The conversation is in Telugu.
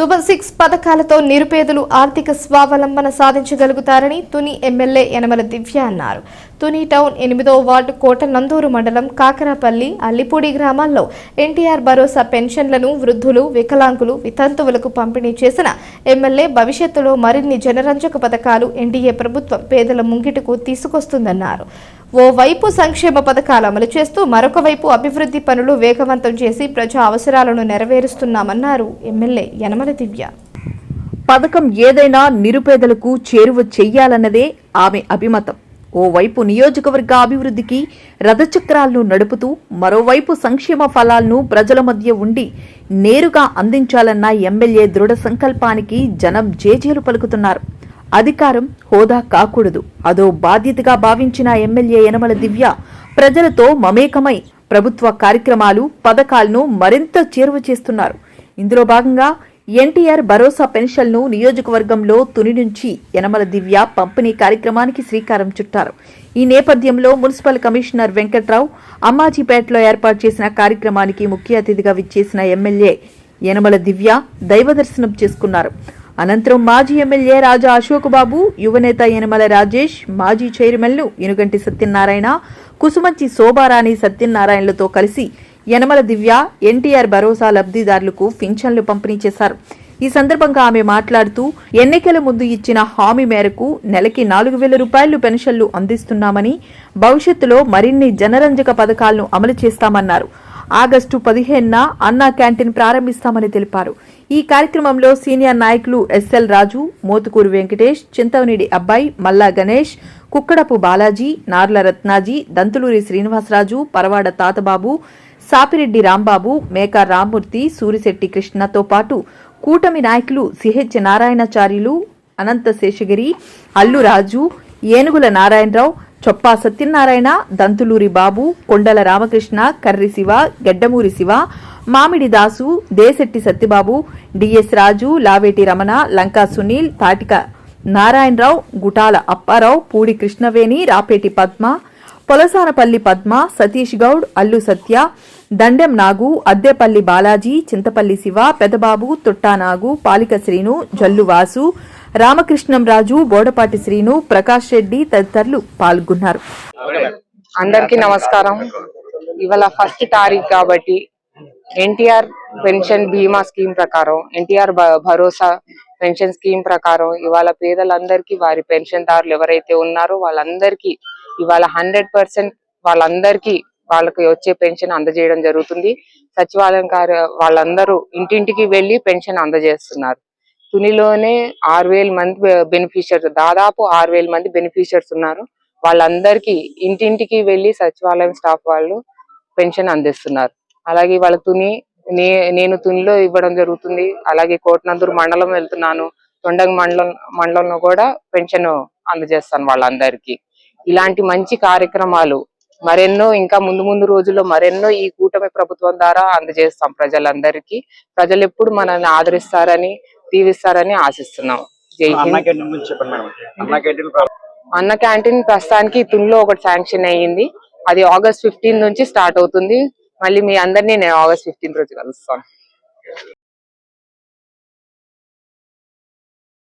సూపర్ సిక్స్ పథకాలతో నిరుపేదలు ఆర్థిక స్వావలంబన సాధించగలుగుతారని తుని ఎమ్మెల్యే యనమల దివ్య అన్నారు. తుని టౌన్ ఎనిమిదో వార్డు కోట నందూరు మండలం కాకరాపల్లి అల్లిపూడి గ్రామాల్లో ఎన్టీఆర్ భరోసా పెన్షన్లను వృద్ధులు వికలాంగులు వితంతువులకు పంపిణీ చేసిన ఎమ్మెల్యే భవిష్యత్తులో మరిన్ని జనరంజక పథకాలు ఎన్డీఏ ప్రభుత్వం పేదల ముంగిటకు తీసుకొస్తుందన్నారు. ఓవైపు సంక్షేమ పథకాలు అమలు చేస్తూ మరొక వైపు అభివృద్ధి పనులు వేగవంతం చేసి ప్రజా అవసరాలను నెరవేరుస్తున్నామన్నారు ఎమ్మెల్యే యనమల దివ్య. పథకం ఏదైనా నిరుపేదలకు చేరువ చెయ్యాలన్నదే ఆమె అభిమతం. ఓవైపు నియోజకవర్గ అభివృద్ధికి రథచక్రాలను నడుపుతూ మరోవైపు సంక్షేమ ఫలాలను ప్రజల మధ్య ఉండి నేరుగా అందించాలన్న ఎమ్మెల్యే దృఢ సంకల్పానికి జనం జేజేలు పలుకుతున్నారు. అధికారం హోదా కాకూడదు. అదో బాధ్యతగా భావించిన ఎమ్మెల్యే యనమల దివ్య ప్రజలతో మమేకమై ప్రభుత్వ కార్యక్రమాలు పథకాలను మరింత చేరువ చేస్తున్నారు. ఇందులో భాగంగా ఎన్టీఆర్ భరోసా పెన్షన్ను నియోజకవర్గంలో తుని నుంచి యనమల దివ్య పంపిణీ కార్యక్రమానికి శ్రీకారం చుట్టారు. ఈ నేపథ్యంలో మున్సిపల్ కమిషనర్ వెంకట్రావు అమ్మాజీపేటలో ఏర్పాటు చేసిన కార్యక్రమానికి ముఖ్య అతిథిగా విచ్చేసిన ఎమ్మెల్యే యనమల దివ్య దైవ దర్శనం చేసుకున్నారు. అనంతరం మాజీ ఎమ్మెల్యే రాజా అశోక్ బాబు యువనేత యనమల రాజేష్ మాజీ చైర్మన్లు ఇనుగంటి సత్యనారాయణ కుసుమంచి శోభారాణి సత్యనారాయణలతో కలిసి యనమల దివ్య ఎన్టీఆర్ భరోసా లబ్ధిదారులకు పింఛన్లు పంపిణీ చేశారు. ఈ సందర్భంగా ఆమె మాట్లాడుతూ ఎన్నికల ముందు ఇచ్చిన హామీ మేరకు నెలకి నాలుగు వేల రూపాయలు పెన్షన్లు అందిస్తున్నామని భవిష్యత్తులో మరిన్ని జనరంజక పథకాలను అమలు చేస్తామన్నారు. ఆగస్టు పదిహేనున అన్నా క్యాంటీన్ ప్రారంభిస్తామని తెలిపారు. ఈ కార్యక్రమంలో సీనియర్ నాయకులు ఎస్ఎల్ రాజు మోతుకూరు వెంకటేష్ చింతవనిడి అబ్బాయి మల్లా గణేష్ కుక్కడపు బాలాజీ నార్ల రత్నాజీ దంతులూరి శ్రీనివాసరాజు పరవాడ తాతబాబు సాపిరెడ్డి రాంబాబు మేకా రామ్మూర్తి సూరిశెట్టి కృష్ణతో పాటు కూటమి నాయకులు సిహెచ్ నారాయణాచార్యులు అనంత శేషగిరి అల్లు రాజు ఏనుగుల నారాయణరావు చొప్పా సత్యనారాయణ దంతులూరి బాబు కొండల రామకృష్ణ కర్రి శివ గెడ్డమూరి శివ మామిడి దాసు దేశెట్టి సత్యబాబు డిఎస్ రాజు లావేటి రమణ లంకా సునీల్ తాటిక నారాయణరావు గుటాల అప్పారావు పూడి కృష్ణవేణి రాపేటి పద్మ పొలసానపల్లి పద్మ సతీష్ గౌడ్ అల్లు సత్య దండెం నాగు అద్దెపల్లి బాలాజీ చింతపల్లి శివ పెదబాబు తొట్టా నాగు పాలిక శ్రీను జల్లు వాసు రామకృష్ణం రాజు బోడపాటి శ్రీను ప్రకాష్ రెడ్డి తదితరులు పాల్గొన్నారు. అందరికీ నమస్కారం. ఇవాళ ఫస్ట్ తారీఖు కాబట్టి ఎన్టీఆర్ పెన్షన్ బీమా స్కీమ్ ప్రకారం ఎన్టీఆర్ భరోసా పెన్షన్ స్కీమ్ ప్రకారం ఇవాళ పేదలందరికీ వారి పెన్షన్ దారులు ఎవరైతే ఉన్నారో వాళ్ళందరికీ ఇవాళ హండ్రెడ్ పర్సెంట్ వాళ్ళందరికీ వాళ్ళకి వచ్చే పెన్షన్ అందజేయడం జరుగుతుంది. సచివాలయం కార్య వాళ్ళందరూ ఇంటింటికి వెళ్ళి పెన్షన్ అందజేస్తున్నారు. తునిలోనే ఆరు వేల మంది బెనిఫిషియర్స్ దాదాపు ఆరు వేల మంది బెనిఫిషియర్స్ ఉన్నారు. వాళ్ళందరికీ ఇంటింటికి వెళ్ళి సచివాలయం స్టాఫ్ వాళ్ళు పెన్షన్ అందిస్తున్నారు. అలాగే వాళ్ళ తుని నే నేను తునిలో ఇవ్వడం జరుగుతుంది. అలాగే కోటనందూరు మండలం వెళ్తున్నాను. తొండంగ మండలం మండలంలో కూడా పెన్షన్ అందజేస్తాను వాళ్ళందరికీ. ఇలాంటి మంచి కార్యక్రమాలు మరెన్నో ఇంకా ముందు ముందు రోజుల్లో మరెన్నో ఈ కూటమి ప్రభుత్వం ద్వారా అందజేస్తాం ప్రజలందరికీ. ప్రజలు ఎప్పుడు మనల్ని ఆదరిస్తారని దీవిస్తారని ఆశిస్తున్నాం జై అన్నా హింద్. క్యాంటీన్ అన్నా ప్రస్తుతానికి తునిలో ఒకటి శాంక్షన్ అయ్యింది. అది ఆగస్ట్ ఫిఫ్టీన్ నుంచి స్టార్ట్ అవుతుంది. మళ్ళీ మీ అందరినీ నేను ఆగస్ట్ ఫిఫ్టీన్ రోజు కలుస్తాను.